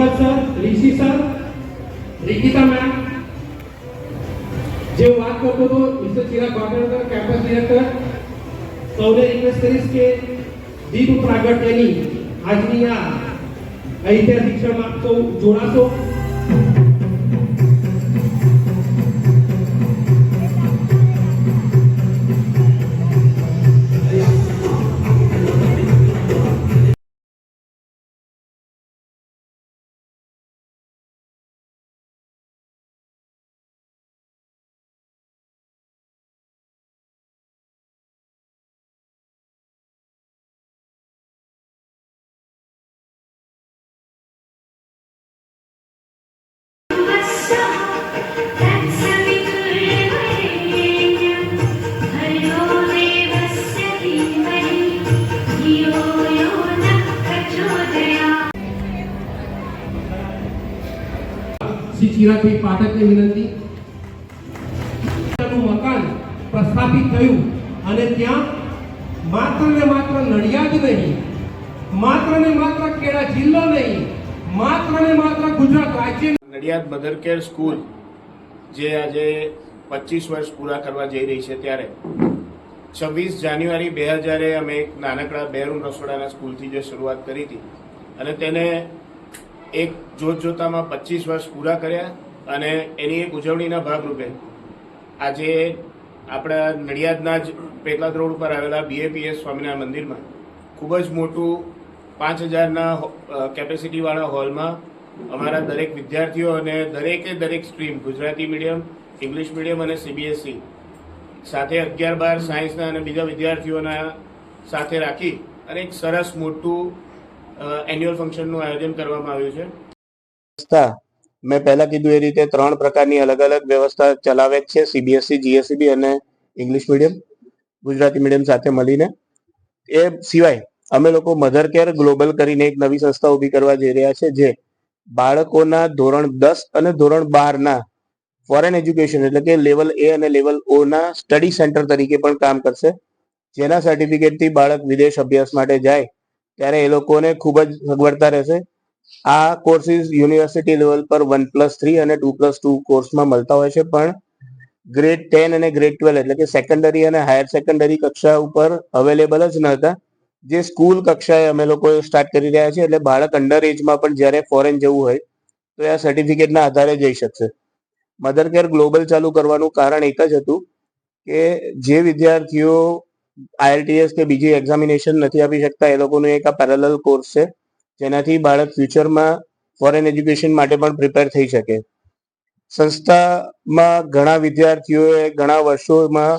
Bhagat sir Rishi sir, Rikita ma'am જે વાત કરતો હતો mister Chirag Waghelkar campus director સૌને રિક્વેસ્ટ કરીશ કે દીપ પ્રાગટ્યની આજની આ ઐતિહાસિક ક્ષણ આપ જોડાશો. શ્રી ચિરાગભાઈ પાઠકને મકાન પ્રસ્થાપિત થયું અને ત્યાં માત્ર ને માત્ર નડિયાદ નહીં માત્ર ને માત્ર ખેડા જિલ્લો નહીં માત્ર ને માત્ર Gujarat Nadiad Mother Care School, જે આજે પચીસ વર્ષ પૂરા કરવા જઈ રહી છે ત્યારે. છવ્વીસ જાન્યુઆરી બે હજારે અમે એક નાનકડા બેરૂમ રસોડાના સ્કૂલથી જે શરૂઆત કરી હતી અને તેને એક જોત જોતામાં પચીસ વર્ષ પૂરા કર્યા અને એની એક ઉજવણીના ભાગરૂપે આજે આપણા નડિયાદના જ પેટલાદ રોડ ઉપર આવેલા બીએપીએસ સ્વામિનારાયણ મંદિરમાં ખૂબ જ મોટું પાંચ હજારના કેપેસિટીવાળા હોલમાં અમારા દરેક વિદ્યાર્થીઓ અને દરેકે દરેક stream, Gujarati medium, English medium અને સીબીએસઈ સાથે અગિયાર બાર સાયન્સના અને બીજા વિદ્યાર્થીઓના સાથે રાખી અને એક સરસ મોટું એન્યુઅલ ફંક્શનનું આયોજન કરવામાં આવ્યું છે. વ્યવસ્થા, મેં પહેલા કીધું એ રીતે ત્રણ પ્રકારની અલગ અલગ વ્યવસ્થા ચલાવે છે સીબીએસઈ જીએસસીબી અને ઇંગ્લિશ મીડિયમ, ગુજરાતી મીડિયમ સાથે મળીને. એ સિવાય, અમે લોકો મધર કેર ગ્લોબલ કરીને એક નવી સંસ્થા ઊભી કરવા જઈ રહ્યા છે, જે બાળકોના ધોરણ દસ અને ધોરણ બારના ફોરેન એજ્યુકેશન એટલે કે લેવલ એ અને લેવલ ઓ ના સ્ટડી સેન્ટર તરીકે પણ કામ કરશે. જેના સર્ટિફિકેટથી બાળક વિદેશ અભ્યાસ માટે જાય, ત્યારે એ લોકોને ખૂબ જ સગવડતા રહેશે. આ કોર્સિસ યુનિવર્સિટી લેવલ પર વન પ્લસ થ્રી અને ટુ પ્લસ ટુ કોર્સમાં મળતા હોય છે, પણ ગ્રેડ ટેન અને ગ્રેડ ટ્વેલ્વ એટલે કે સેકન્ડરી અને હાયર સેકન્ડરી કક્ષા ઉપર અવેલેબલ જ ન હતા. જે સ્કૂલ કક્ષાએ અમે લોકો સ્ટાર્ટ કરી રહ્યા છીએ, એટલે બાળક અંડર એજમાં પણ જ્યારે ફોરેન જવું હોય, તો એ આ સર્ટિફિકેટના આધારે જઈ શકશે. મધર કેર ગ્લોબલ ચાલુ કરવાનું કારણ એક જ હતું કે જે વિદ્યાર્થીઓ આઈએલટીએસ કે બીજી એક્ઝામિનેશન નથી આપી શકતા, એ લોકોનું એક આ પેરેલલ કોર્સ છે, જેનાથી બાળક ફ્યુચરમાં ફોરેન એજ્યુકેશન માટે પણ પ્રિપેર થઈ શકે. સંસ્થામાં ઘણા વિદ્યાર્થીઓએ ઘણા વર્ષોમાં